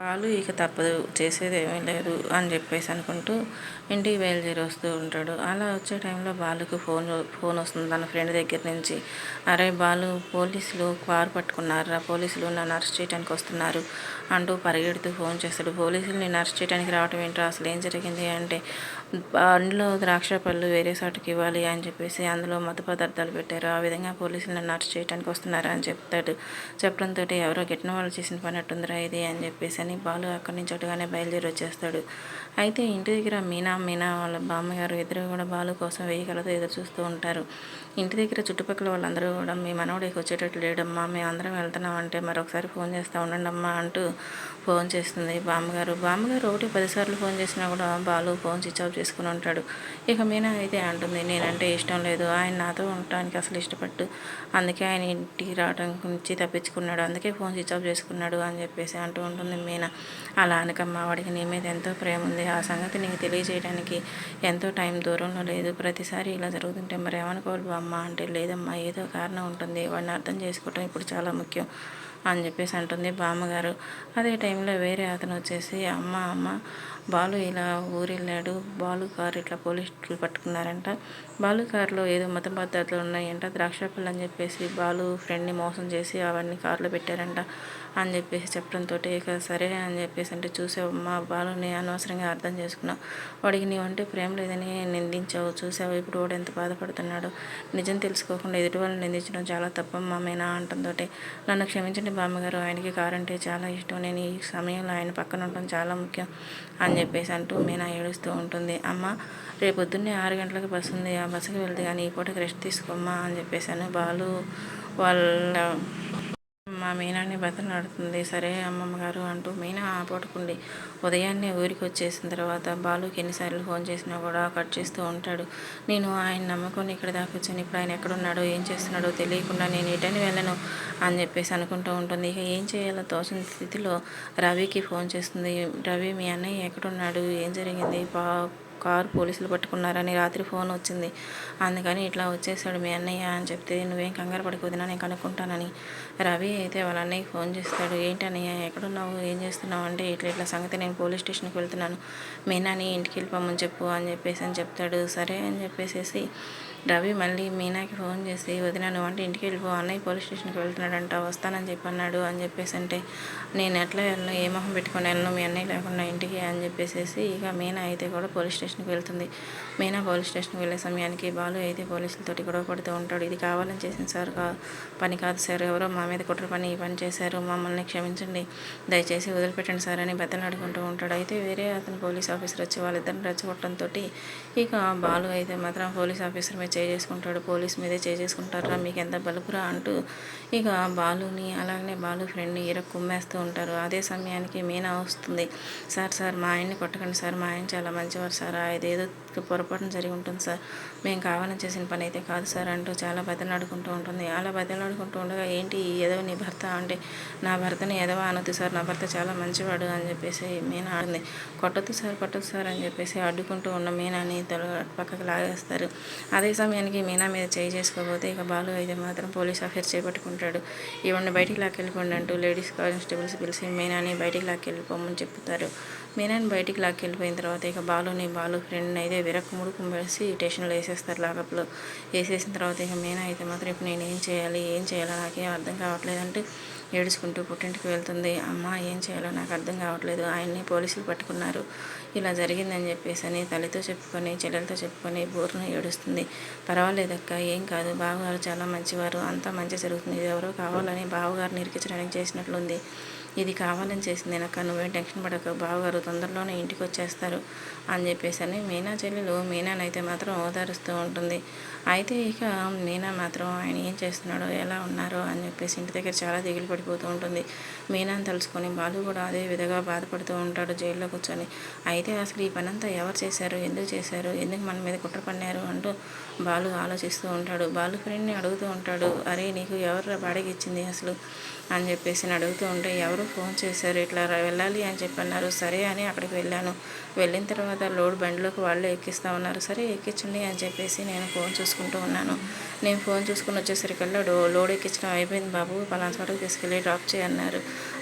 బాలు ఇక తప్పదు చేసేది ఏమీ లేదు అని చెప్పేసి అనుకుంటూ ఇంటికి బయలుదేరి వస్తూ ఉంటాడు. అలా వచ్చే టైంలో బాలుకు ఫోన్ ఫోన్ వస్తుంది. తన ఫ్రెండ్ దగ్గర నుంచి అరే బాలు పోలీసులు కారు పట్టుకున్నారా? పోలీసులు నన్ను అరెస్ట్ చేయడానికి వస్తున్నారు అంటూ పరిగెడుతూ ఫోన్ చేస్తాడు. పోలీసులు నేను అరెస్ట్ చేయడానికి రావటం ఏంటో అసలు ఏం జరిగింది? అంటే అందులో ద్రాక్ష పళ్ళు వేరే చోటుకి ఇవ్వాలి అని చెప్పేసి అందులో మత పదార్థాలు పెట్టారు. ఆ విధంగా పోలీసులు నన్ను అరెస్ట్ చేయడానికి వస్తున్నారా? అని చెప్తాడు. చెప్పడంతో ఎవరో గిట్టిన వాళ్ళు చేసిన పని అట్టుందిరా ఇది అని చెప్పేసి కానీ బాలు అక్కడి నుంచి అటుగానే బయలుదేరి వచ్చేస్తాడు. అయితే ఇంటి దగ్గర మీనా మీనా వాళ్ళ బామ్మగారు ఇద్దరు కూడా బాలు కోసం వెయ్యగలతో ఎదురు చూస్తూ ఉంటారు. ఇంటి దగ్గర చుట్టుపక్కల వాళ్ళందరూ కూడా మీ మనవడికి వచ్చేటట్టు లేడమ్మా మేము అందరం వెళ్తున్నాం అంటే మరొకసారి ఫోన్ చేస్తూ ఉండండి అమ్మా అంటూ ఫోన్ చేస్తుంది బామ్మగారు. బామ్మగారు ఒకటి పదిసార్లు ఫోన్ చేసినా కూడా బాలు ఫోన్ స్విచ్ ఆఫ్ చేసుకుని ఉంటాడు. ఇక మీనా అయితే అంటుంది నేనంటే ఇష్టం లేదు ఆయన నాతో ఉండటానికి అసలు ఇష్టపట్టు అందుకే ఆయన ఇంటికి రావడం నుంచి తప్పించుకున్నాడు అందుకే ఫోన్ స్విచ్ ఆఫ్ చేసుకున్నాడు అని చెప్పేసి అంటూ ఉంటుంది మీనా. అలా అనకమ్మా వాడికి నీ మీద ఎంతో ప్రేమ ఉంది ఆ సంగతి నీకు తెలియజేయడానికి ఎంతో టైం దూరంలో లేదు. ప్రతిసారి ఇలా జరుగుతుంటే మరి ఏమనుకోవాలి బామ్మ అంటే లేదమ్మా ఏదో కారణం ఉంటుంది. వాడిని అర్థం చేసుకోవటం ఇప్పుడు చాలా ముఖ్యం అని చెప్పేసి అంటుంది బామ్మగారు. అదే టైంలో వేరే అతను వచ్చేసి అమ్మ అమ్మ బాలు ఇలా ఊరెళ్ళాడు. బాలు కారు ఇట్లా పోలీసులు పట్టుకున్నారంట. బాలు కారులో ఏదో మత పద్ధతులు ఉన్నాయంట. ద్రాక్ష పళ్ళు అని చెప్పేసి బాలు ఫ్రెండ్ని మోసం చేసి అవన్నీ కారులో పెట్టారంట. అని చెప్పేసి చెప్పడంతో ఇక సరే అని చెప్పేసి అంటే చూసావు మా బాలుని అనవసరంగా అర్థం చేసుకున్నావు వాడికి నీవంటే ప్రేమ లేదని నిందించావు చూసావు? ఇప్పుడు వాడు ఎంత బాధపడుతున్నాడు నిజం తెలుసుకోకుండా ఎదుటి వాళ్ళని నిందించడం చాలా తప్పమ్మా మీనా అంటంతో నన్ను క్షమించండి బామ్మగారు ఆయనకి కారంటే చాలా ఇష్టం. నేను ఈ సమయంలో ఆయన పక్కన ఉండటం చాలా ముఖ్యం అని చెప్పేసి అంటూ మీనా ఏడుస్తూ ఉంటుంది. అమ్మ రేపు పొద్దున్నే ఆరు గంటలకు బస్సు ఉంది. ఆ బస్సుకి వెళ్తే కానీ ఈ పూటకి రెస్ట్ తీసుకోమ్మా అని చెప్పేసాను బాలు వాళ్ళ మా మీనాని బతలాడుతుంది సరే అమ్మమ్మ గారు అంటూ మీనా పడుకుంది ఉదయాన్నే ఊరికి వచ్చేసిన తర్వాత బాలుకి ఎన్నిసార్లు ఫోన్ చేసినా కూడా కట్ చేస్తూ ఉంటాడు. నేను ఆయన నమ్ముకొని ఇక్కడ దాకా వచ్చాను. ఇప్పుడు ఆయన ఎక్కడున్నాడో ఏం చేస్తున్నాడో తెలియకుండా నేను ఇటని వెళ్ళను అని చెప్పేసి అనుకుంటూ ఉంటుంది. ఇక ఏం చేయాలో తోచిన స్థితిలో రవికి ఫోన్ చేస్తుంది. రవి మీ అన్నయ్య ఎక్కడున్నాడు? ఏం జరిగింది? బా కారు పోలీసులు పట్టుకున్నారని రాత్రి ఫోన్ వచ్చింది. అందుకని ఇట్లా వచ్చేసాడు మీ అన్నయ్య అని చెప్తే నువ్వేం కంగారు పడిపోతున్నా నేను కనుక్కుంటానని. రవి అయితే వాళ్ళ అన్నయ్యకి ఫోన్ చేస్తాడు ఏంటన్నయ్య ఎక్కడున్నావు? ఏం చేస్తున్నావు? అంటే ఇట్లా ఇట్లా సంగతి నేను పోలీస్ స్టేషన్కి వెళ్తున్నాను. మీనాని ఇంటికి వెళ్ళిపోమని చెప్పు అని చెప్పేసి అని చెప్తాడు. సరే అని చెప్పేసి రవి మళ్ళీ మీనాకి ఫోన్ చేసి వదిన నువ్వు అంటే ఇంటికి వెళ్ళిపో అన్నయ్య పోలీస్ స్టేషన్కి వెళ్తున్నాడంట వస్తానని చెప్పి అన్నాడు అని చెప్పేసి అంటే నేను ఎట్లా వెళ్ళను ఏ మొహం పెట్టుకొని వెళ్ళను మీ అన్నయ్య లేకుండా ఇంటికి అని చెప్పేసి ఇక మీనా అయితే కూడా పోలీస్ స్టేషన్కి వెళ్తుంది. మీనా పోలీస్ స్టేషన్కి వెళ్ళే సమయానికి బాలు అయితే పోలీసులతోటి గొడవ పడుతూ ఉంటాడు. ఇది కావాలని చేసిన సార్ పని కాదు సార్ ఎవరో మా మీద కుట్ర పని ఈ పని చేశారు మమ్మల్ని క్షమించండి దయచేసి వదిలిపెట్టండి సార్ అని బతలాడుకుంటూ ఉంటాడు. అయితే వేరే అతను పోలీస్ ఆఫీసర్ వచ్చి వాళ్ళిద్దరిని రెచ్చగొట్టడంతో ఇక బాలు అయితే మాత్రం పోలీస్ ఆఫీసర్ మీద చేసుకుంటాడు పోలీస్ మీదే చేసుకుంటారా మీకు ఎంత బలుపురా అంటూ ఇక బాలుని అలాగనే బాలు ఫ్రెండ్ని ఇర కుమ్మేస్తూ ఉంటారు. అదే సమయానికి మీనా వస్తుంది. సార్ సార్ మా ఆయన్ని కొట్టకండి సార్ మా ఆయన చాలా మంచివారు సార్ ఇదేదో పొరపాటున జరిగి ఉంటుంది సార్. మేము కావాలని చేసిన పని అయితే కాదు సార్ అంటూ చాలా బతిలాడుకుంటూ ఉంటుంది. అలా బదలాడుకుంటూ ఉండగా ఏంటి ఏదో నీ భర్త అంటే నా భర్తని ఎదవ అనొద్దు సార్ నా భర్త చాలా మంచివాడు అని చెప్పేసి మీనా ఆడింది కొట్టద్దు సార్ కొట్టద్దు సార్ అని చెప్పేసి అడ్డుకుంటూ ఉన్న మీనాని పక్కకు లాగేస్తారు. అదే సమయానికి మీనా మీద చేయి చేసుకోబోతే ఇక బాలు అయితే మాత్రం పోలీస్ ఆఫీసర్ చేపట్టుకుంటాడు. ఇవన్నీ బయటికి లాక్కెళ్ళిపోండి అంటూ లేడీస్ కానిస్టేబుల్స్ పిలిచి మీనాని బయటికి లాక్కెళ్ళిపోమని చెప్తారు. మీనాని బయటికి లాక్కెళ్ళిపోయిన తర్వాత ఇక బాలుని బాలు ఫ్రెండ్ని అయితే విరక్కుముడు కుమ్మేసి స్టేషన్లో వేసేస్తారు లాకప్లో. వేసేసిన తర్వాత ఇక మీనా అయితే మాత్రం ఇప్పుడు నేను ఏం చేయాలి ఏం చేయాలో నాకేం అర్థం కావట్లేదంటే ఏడుచుకుంటూ పుట్టింటికి వెళ్తుంది. అమ్మ ఏం చేయాలో నాకు అర్థం కావట్లేదు. ఆయన్ని పోలీసులు పట్టుకున్నారు. ఇలా జరిగిందని చెప్పేసి అని తల్లితో చెప్పుకొని చెల్లెలతో చెప్పుకొని బోరును ఏడుస్తుంది. పర్వాలేదక్క ఏం కాదు. బావగారు చాలా మంచివారు. అంతా మంచి జరుగుతుంది. ఎవరో కావాలని బావగారిని ఇరికించడానికి చేసినట్లుంది. ఇది కావాలని చేసింది. నాకు నువ్వే టెన్షన్ పడక బావగారు తొందరలోనే ఇంటికి వచ్చేస్తారు అని చెప్పేసి అని మీనా చెల్లెలు మీనానైతే మాత్రం ఓదారుస్తూ ఉంటుంది. అయితే ఇక మీనా మాత్రం ఆయన ఏం చేస్తున్నాడో ఎలా ఉన్నారో అని చెప్పేసి ఇంటి దగ్గర చాలా దిగులు పడిపోతూ ఉంటుంది. మీనాని తలుచుకొని బాలు కూడా అదే విధంగా బాధపడుతూ ఉంటాడు జైల్లో కూర్చొని. అయితే అసలు ఈ పనంతా ఎవరు చేశారు ఎందుకు చేశారు ఎందుకు మన మీద కుట్ర పన్నారు అంటూ బాలు ఆలోచిస్తూ ఉంటాడు. బాలు ఫ్రెండ్ని అడుగుతూ ఉంటాడు అరే నీకు ఎవరు బాడీకి ఇచ్చింది అసలు? అని చెప్పేసి అడుగుతూ ఉంటే ఎవరు ఫోన్ చేశారు? ఇట్లా వెళ్ళాలి అని చెప్పి అన్నారు సరే అని అక్కడికి వెళ్ళాను. వెళ్ళిన తర్వాత లోడ్ బండిలోకి వాళ్ళు ఎక్కిస్తా ఉన్నారు. సరే ఎక్కించండి అని చెప్పేసి నేను ఫోన్ చూసుకున్నాను చూసుకుంటూ ఉన్నాను. నేను ఫోన్ చూసుకుని వచ్చేసరికల్లా డో లోడ్ ఎక్కించడం అయిపోయింది బాబు. పలానా చోటకి తీసుకెళ్ళి డ్రాప్ చేయన్నారు.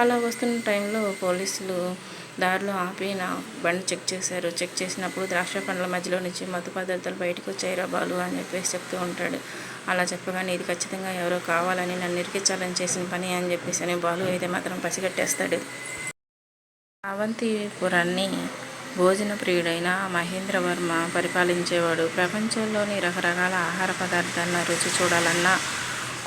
అలా వస్తున్న టైంలో పోలీసులు దారిలో ఆపి నా బండి చెక్ చేశారు. చెక్ చేసినప్పుడు ద్రాక్ష పండ్ల మధ్యలో నుంచి మత్తు పదార్థాలు బయటకు వచ్చాయి బాలు అని చెప్పేసి చెప్తూ ఉంటాడు. అలా చెప్పగానే ఇది ఖచ్చితంగా ఎవరో కావాలని నన్ను ఇరికించాలని చేసిన పని అని చెప్పేసి అని బాలు అయితే మాత్రం పసిగట్టేస్తాడు. అవంతిపురాన్ని భోజన ప్రియుడైన మహేంద్రవర్మ పరిపాలించేవాడు. ప్రపంచంలోని రకరకాల ఆహార పదార్థాలను రుచి చూడాలన్న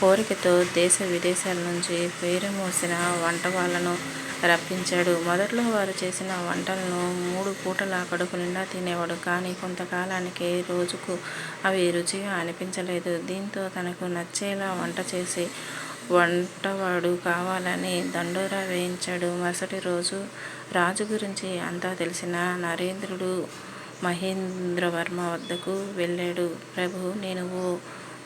కోరికతో దేశ విదేశాల నుంచి పేరు మోసిన వంట వాళ్ళను రప్పించాడు. మొదట్లో వారు చేసిన వంటలను మూడు పూటల కడుపు నిండా తినేవాడు. కానీ కొంతకాలానికి రోజుకు అవి రుచిగా అనిపించలేదు. దీంతో తనకు నచ్చేలా వంట చేసి వంటవాడు కావాలని దండోరా వేయించాడు. మరుసటి రోజు రాజు గురించి అంతా తెలిసిన నరేంద్రుడు మహేంద్రవర్మ వద్దకు వెళ్ళాడు. ప్రభు నేను ఓ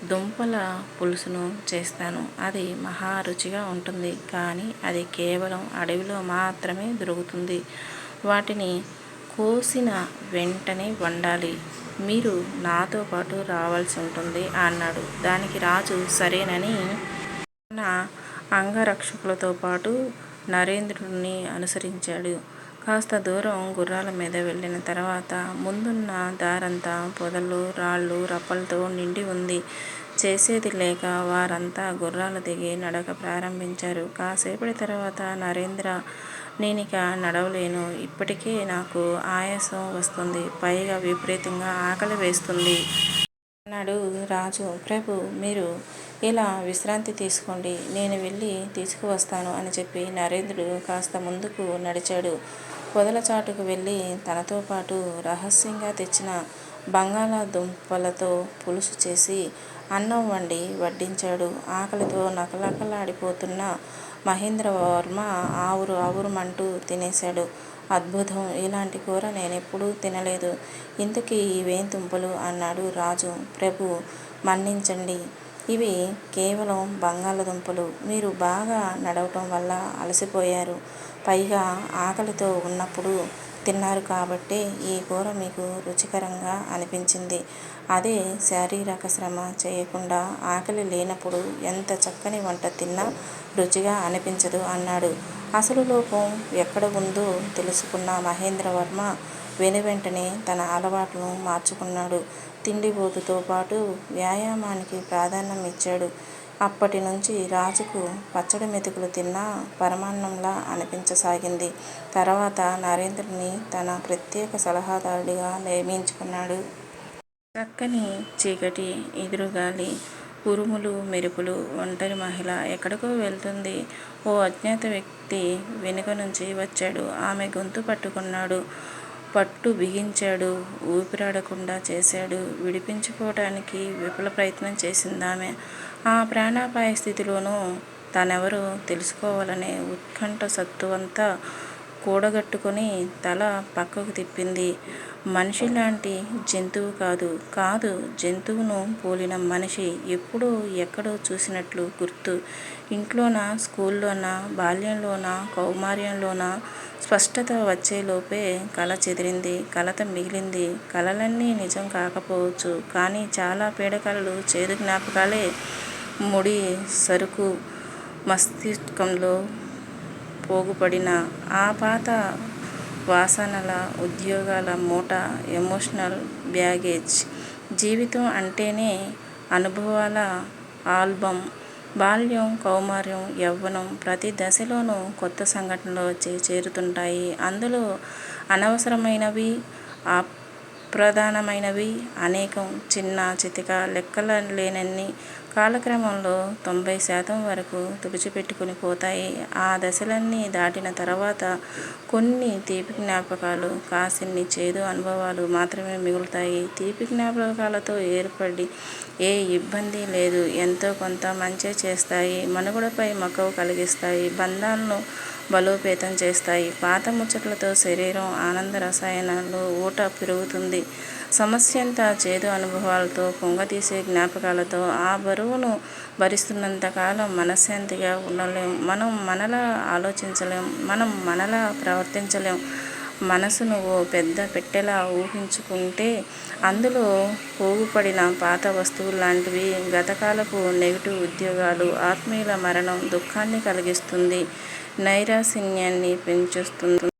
దుంపల పులుసును చేస్తాను. అది మహా రుచిగా ఉంటుంది కానీ అది కేవలం అడవిలో మాత్రమే దొరుకుతుంది. వాటిని కోసిన వెంటనే వండాలి. మీరు నాతో పాటు రావాల్సి ఉంటుంది అన్నాడు. దానికి రాజు సరేనని తన అంగరక్షకులతో పాటు నరేంద్రుడిని అనుసరించాడు. కాస్త దూరం గుర్రాల మీద వెళ్ళిన తర్వాత ముందున్న దారంతా పొదలు రాళ్ళు రప్పలతో నిండి ఉంది. చేసేది లేక వారంతా గుర్రాలు దిగి నడక ప్రారంభించారు. కాసేపటి తర్వాత నరేంద్ర నేనిక నడవలేను. ఇప్పటికే నాకు ఆయాసం వస్తుంది. పైగా విపరీతంగా ఆకలి వేస్తుంది. అన్నాడు రాజు. ప్రభు మీరు ఇలా విశ్రాంతి తీసుకోండి నేను వెళ్ళి తీసుకువస్తాను అని చెప్పి నరేంద్రుడు కాస్త ముందుకు నడిచాడు. పొదల చాటుకు వెళ్ళి తనతో పాటు రహస్యంగా తెచ్చిన బంగాళాదుంపలతో పులుసు చేసి అన్నం వండి వడ్డించాడు. ఆకలితో నకలకలాడిపోతున్న మహేంద్రవర్మ ఆవురు ఆవురుమంటూ తినేశాడు. అద్భుతం! ఇలాంటి కూర నేనెప్పుడూ తినలేదు. ఇంతకీ ఇవేం దుంపలు? అన్నాడు రాజు. ప్రభు మన్నించండి. ఇవి కేవలం బంగాళదుంపలు. మీరు బాగా నడవటం వల్ల అలసిపోయారు. పైగా ఆకలితో ఉన్నప్పుడు తిన్నారు కాబట్టే ఈ కూర మీకు రుచికరంగా అనిపించింది. అదే శారీరక శ్రమ చేయకుండా ఆకలి లేనప్పుడు ఎంత చక్కని వంట తిన్నా రుచిగా అనిపించదు అన్నాడు. అసలు లోపం ఎక్కడ ఉందో తెలుసుకున్న మహేంద్రవర్మ వెనువెంటనే తన అలవాట్లను మార్చుకున్నాడు. తిండిబోతుతో పాటు వ్యాయామానికి ప్రాధాన్యం ఇచ్చాడు అప్పటి నుంచి రాజుకు పచ్చడి మెతుకులు తిన్నా పరమాన్నంలా అనిపించసాగింది. తర్వాత నరేంద్రుని తన ప్రత్యేక సలహాదారుడిగా నియమించుకున్నాడు. చక్కని చీకటి ఎదురుగాలి ఉరుములు మెరుపులు ఒంటరి మహిళ ఎక్కడికో వెళ్తుంది. ఓ అజ్ఞాత వ్యక్తి వెనుక నుంచి వచ్చాడు. ఆమె గొంతు పట్టుకున్నాడు. పట్టు బిగించాడు. ఊపిరాడకుండా చేశాడు. విడిపించుకోవటానికి విఫల ప్రయత్నం చేసిందామె ఆ ప్రాణాపాయ స్థితిలోనూ తనెవరో తెలుసుకోవాలనే ఉత్కంఠ సత్తువంతా కూడగట్టుకొని తల పక్కకు తిప్పింది. మనిషి లాంటి జంతువు కాదు. కాదు జంతువును పోలిన మనిషి ఎప్పుడో ఎక్కడో చూసినట్లు గుర్తు. ఇంట్లోన స్కూల్లోన బాల్యంలోన కౌమార్యంలోన? స్పష్టత వచ్చేలోపే కళ చెదిరింది కలత మిగిలింది. కళలన్నీ నిజం కాకపోవచ్చు కానీ చాలా పీడకలలు చేదు జ్ఞాపకాలే ముడి సరుకు మస్తిష్కంలో పోగుపడిన ఆ పాత వాసనల ఉద్యోగాల మూట ఎమోషనల్ బ్యాగేజ్. జీవితం అంటేనే అనుభవాల ఆల్బమ్. బాల్యం కౌమార్యం యవ్వనం ప్రతి దశలోనూ కొత్త సంఘటనలు వచ్చి చేరుతుంటాయి. అందులో అనవసరమైనవి అప్రధానమైనవి అనేకం. చిన్న చితిక లెక్కల లేనన్ని కాలక్రమంలో తొంభై శాతం వరకు తుడిచిపెట్టుకుని పోతాయి. ఆ దశలన్నీ దాటిన తర్వాత కొన్ని తీపి జ్ఞాపకాలు కాసిన్ని చేదు అనుభవాలు మాత్రమే మిగులుతాయి. తీపి జ్ఞాపకాలతో ఏర్పడి ఏ ఇబ్బంది లేదు. ఎంతో కొంత మంచి చేస్తాయి. మనుగడపై మక్కువ కలిగిస్తాయి. బంధాలను బలోపేతం చేస్తాయి. పాత ముచ్చట్లతో శరీరం ఆనంద రసాయనాలు ఊట పెరుగుతుంది. సమస్యంతా చేదు అనుభవాలతో పొంగతీసే జ్ఞాపకాలతో ఆ బరువును భరిస్తున్నంతకాలం మనశ్శాంతిగా ఉండలేం. మనం మనలా ఆలోచించలేం. మనం మనలా ప్రవర్తించలేం. మనసును ఓ పెద్ద పెట్టెలా ఊహించుకుంటే అందులో పోగుపడిన పాత వస్తువుల్లాంటివి గతకాలపు నెగిటివ్ ఉద్యోగాలు ఆత్మీయుల మరణం దుఃఖాన్ని కలిగిస్తుంది నైరాశ్యాన్ని పెంచుస్తుంది.